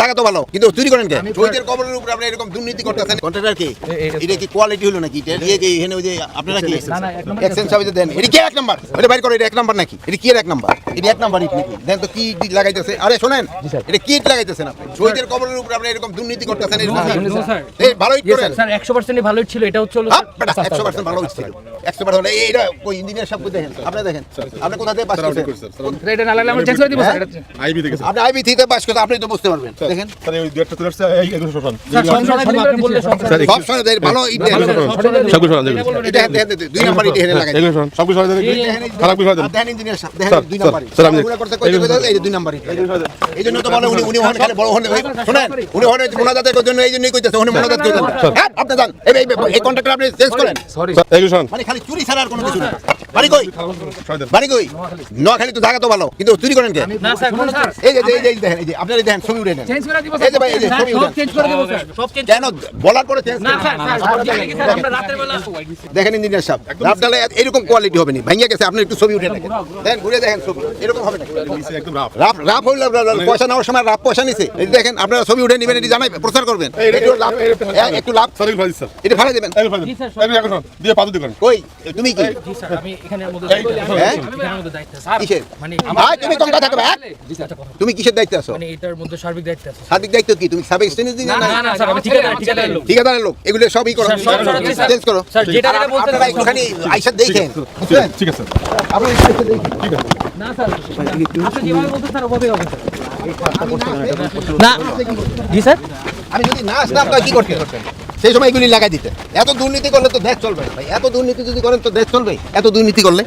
জায়গা তো ভালো, কিন্তু চুরি করেন কে? শহীদের কবরের উপরে আপনি এরকম দুর্নীতি করতেছেন। contractor কে? এটা কি quality হলো নাকি? এটা এই যে এখানে ওই যে আপনারা কি? Exchange service দেন। এটা কি এক নাম্বার? ওটা বাইর করো, এটা এক নাম্বার নাকি? এটা কি এক নাম্বার? এটা এক নাম্বার ইট নাকি? দেন তো কি ইট লাগাইতেছে? আরে শোনেন, এটা কি ইট লাগাইতেছেন আপনি? শহীদের কবরের উপরে আপনি এরকম দুর্নীতি করতেছেন. এই, ভালো ইট করেন। স্যার ছিল এটা হচ্ছে হলো আপ, 100% ভালো হচ্ছে। 100% ভালো। এই, এটা ইঞ্জিনিয়ার দেখেন? আপনি দেখেন। আপনি কোথা থেকে পাস করছেন? এটা না লাগলে আমরা চেঞ্জ করে দিব স্যার। আইবি দেখেছে আপনি আইবি থেকে পাস করতে আপনি তো বুঝতে পারবেন দেখেন। স্যার এই দুই একটা আসছে এই এগুলো শোষণ। স্যার সংশোধন আপনি বললে সংশোধন সব ভালো ইট দেন। সবগুলো এটা দেখেন, দেখেন, দেখেন, দুই নাম্বার ইট এখানে লাগাই এগুলো শোষণ। সবগুলো খারাপ কিছু দেন ইঞ্জিনিয়ার সাহেব, দেখেন দুই নাম্বার স্যার, আপনি- করতে কইতে কইতে এই দুই নাম্বার এই জন্য তো বলে উনি উনি ওখানে খালি বড় ওখানে শুনেন উনি ওখানে মোনাজাতের জন্য এই জন্যই কইতেছে মোনাজাত হ্যাঁ আপনি যান। এই এই এই কন্ট্রাক্টর আপনি চেঞ্জ করেন। সরি এগুলো মানে খালি চুরি ছাড়া আর কোনো কিছু না বাড়ি কই? বাড়ি কই? নোয়াখালী তো জায়গা তো ভালো কিন্তু চুরি করেন কে? না স্যার কোন স্যার। এই যে এই যে দেখেন এই যে আপনারা ছবি উঠে নেন। এই যে ভাই, এই যে ছবি কেন বলার পরে চেঞ্জ ইঞ্জিনিয়ার সাহেব রাত এরকম কোয়ালিটি হবে না। ভাঙিয়া গেছে আপনি একটু ছবি উঠে দেখেন দেখেন ঘুরে দেখেন ছবি। এরকম হবে না একদম রাফ। রাপ পয়সা নেওয়ার সময় রাপ পয়সা নিছে। এই দেখেন আপনারা ছবি উঠে নেবেন এটি জানাই প্রচার করবেন। একটু লাভ এটা ফাড়ে দেবেন। দিয়ে দিবেন কই? তুমি কি? জি স্যার আমি এখানের মধ্যে হ্যাঁ? আমি এখানের মধ্যে দায়িত্ব স্যার কিসের? মানে তুমি কম কথা কবে? হ্যাঁ? তুমি কিসের দায়িত্বে আছো? মানে এটার মধ্যে সার্বিক দায়িত্ব আছে সাদিক দায়িত্ব কি? তুমি সাবেক স্টেনিস দিন না না? না স্যার আমি ঠিকাদার ঠিকাদারের লোক। এগুলো সবই করো। চেঞ্জ করো। একটুখানি আইসা দেখেন। ঠিক আছে না স্যার আপনি যেভাবে বলছেন স্যার ওভাবেই হবে না জি স্যার। আমি যদি না আসতাম তাহলে কি করতে করতেন? সেই সময় এগুলি লাগাই দিতে। এত দুর্নীতি করলে তো দেশ চলবে না ভাই। এত দুর্নীতি যদি করেন তো দেশ চলবে এত দুর্নীতি করলে।